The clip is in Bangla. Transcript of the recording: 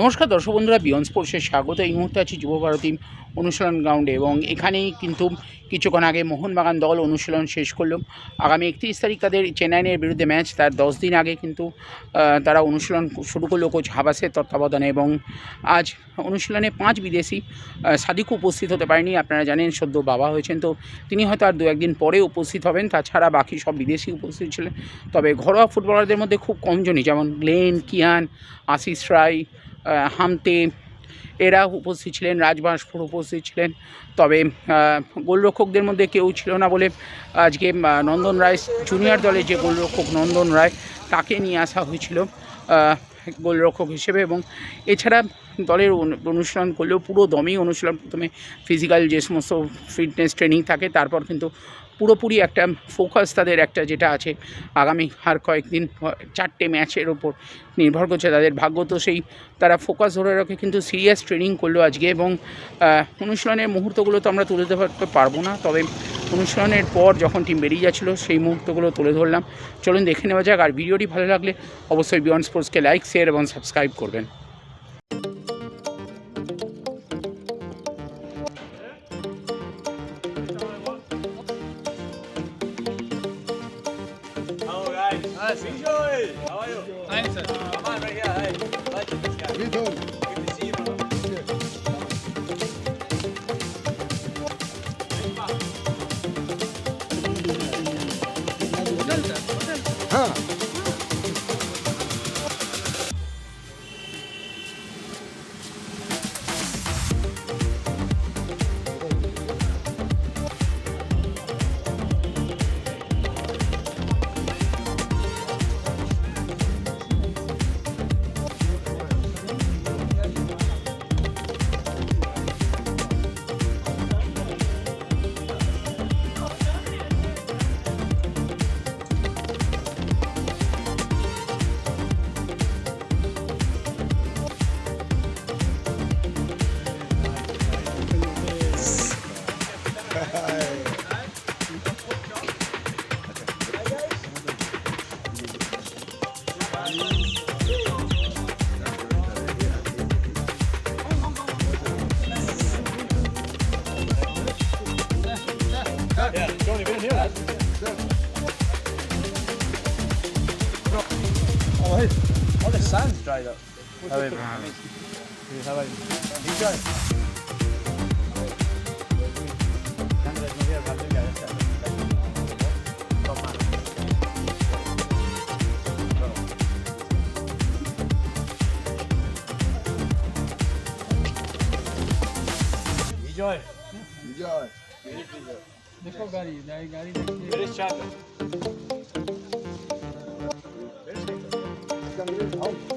নমস্কার দর্শক বন্ধুরা বিয়ন স্পোর্টসের স্বাগত। এই মুহূর্তে আছি যুব ভারতী অনুশীলন গ্রাউন্ডে এবং এখানেই কিন্তু কিছুক্ষণ আগে মোহনবাগান দল অনুশীলন শেষ করল। আগামী একত্রিশ তারিখ তাদের চেন্নাইয়ের বিরুদ্ধে ম্যাচ তার দশ দিন আগে কিন্তু তারা অনুশীলন শুরু করল কোচ হাবাসের তত্ত্বাবধানে এবং আজ অনুশীলনে পাঁচ বিদেশি সাদিকও উপস্থিত হতে পারেনি, আপনারা জানেন সদ্য বাবা হয়েছেন। তো তিনি হয়তো আর দু একদিন পরে উপস্থিত হবেন, তাছাড়া বাকি সব বিদেশি উপস্থিত ছিলেন। তবে ঘরোয়া ফুটবলারদের মধ্যে খুব কমজনই যেমন গ্লেন, কিয়ান, আশিস রায় হামতে এরা উপস্থিত ছিলেন, রাজবাঁশপুর উপস্থিত ছিলেন। তবে গোলরক্ষকদের মধ্যে কেউ ছিল না বলে আজকে নন্দন রায় জুনিয়র দলের যে গোলরক্ষক নন্দন রায়, তাকে নিয়ে আসা হয়েছিল গোলরক্ষক হিসেবে। এবং এছাড়া দলের অনু- অনুশীলন করলেও পুরো দমই অনুশীলন। প্রথমে ফিজিক্যাল যে সমস্ত ফিটনেস ট্রেনিং থাকে, তারপর কিন্তু পুরোপুরি একটা ফোকাস তাদের একটা যেটা আছে, আগামী আর কয়েকদিন, চারটে ম্যাচের ওপর নির্ভর করছে তাদের ভাগ্য। তো সেই তারা ফোকাস ধরে রাখে কিন্তু সিরিয়াস ট্রেনিং করল আজকে এবং অনুশীলনের মুহূর্তগুলো তো আমরা তুলে ধরতে পারব না। তবে অনুশীলনের পর যখন টিম বেরিয়ে যাচ্ছিল, সেই মুহূর্তগুলো তুলে ধরলাম। চলুন দেখে নেওয়া যাক। আর ভিডিওটি ভালো লাগলে অবশ্যই বিয়ন্ড স্পোর্টসকে লাইক শেয়ার এবং সাবস্ক্রাইব করবেন। Hi, Joey. How are you? Fine, sir. Come on, right here. Hi. Hi, this Oh, all the sand's dried up. How are you? How are you? You Johnny? Enjoy. enjoy. देखो गाड़ी गाड़ी गाड़ी देखिए Where is Oh.